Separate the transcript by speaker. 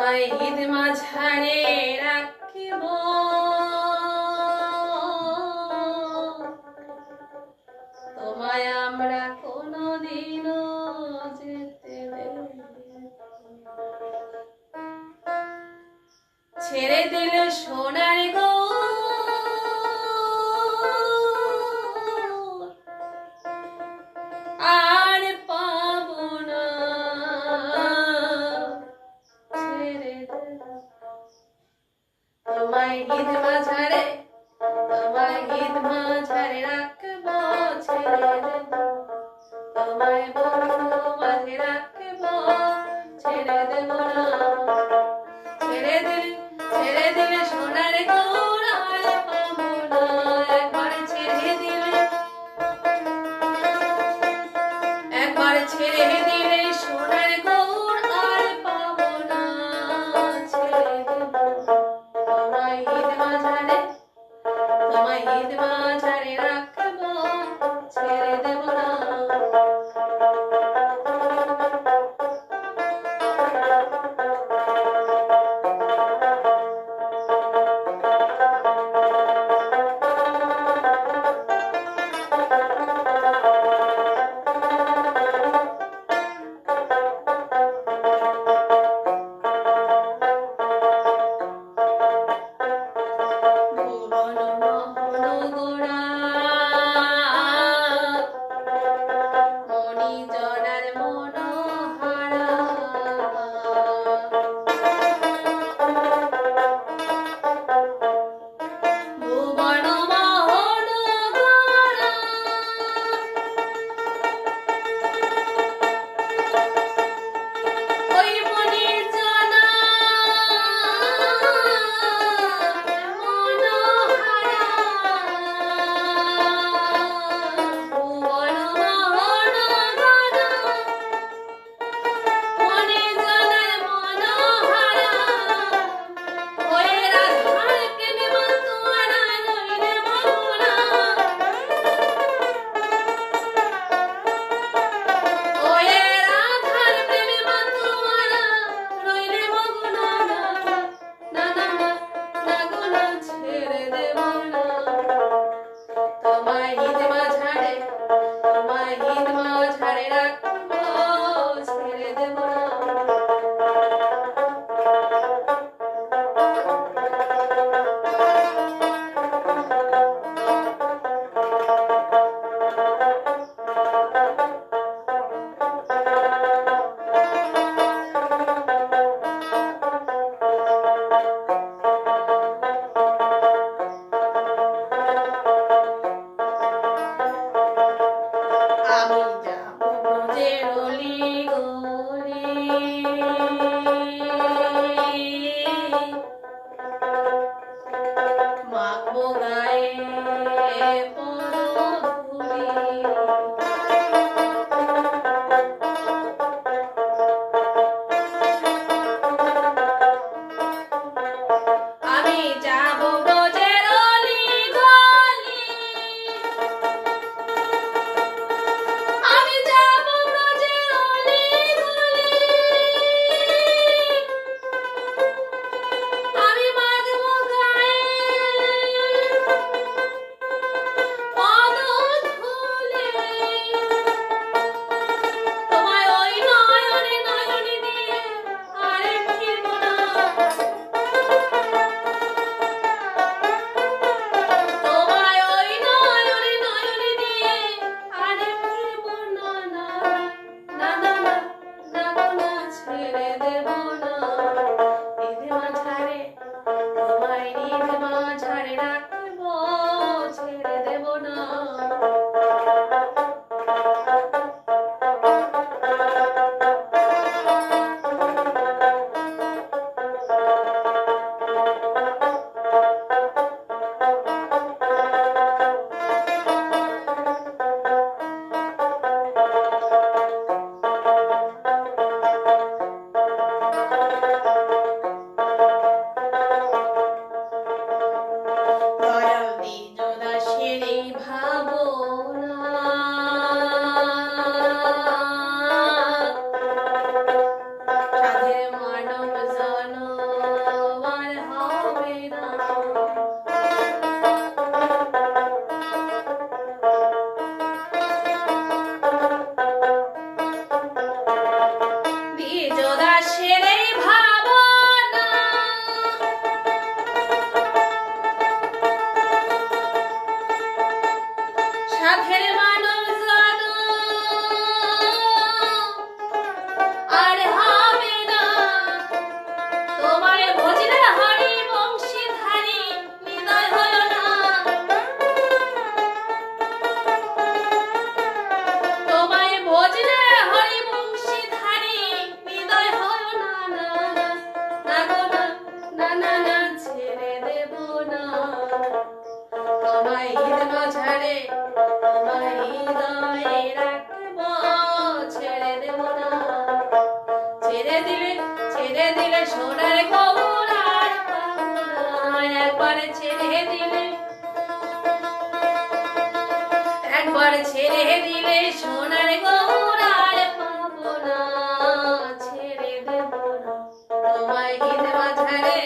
Speaker 1: তোমায় ঈদ মাঝারে রাখিব। তোমায় আমরা কোনদিন যেতে ছেড়ে দিলে সোনার গো Bye. Thank you. আমি যা করে তোমার হৃদয়ে রাখব, ছেড়ে দেব না। ছেড়ে দিলে ছেড়ে দিলে সোনার খবর আর একবার ছেড়ে দিলে, একবার ছেড়ে দিলে সোনার খবর আর পাবো না ছেড়ে দেব না। তোমায় গীত মাঝারে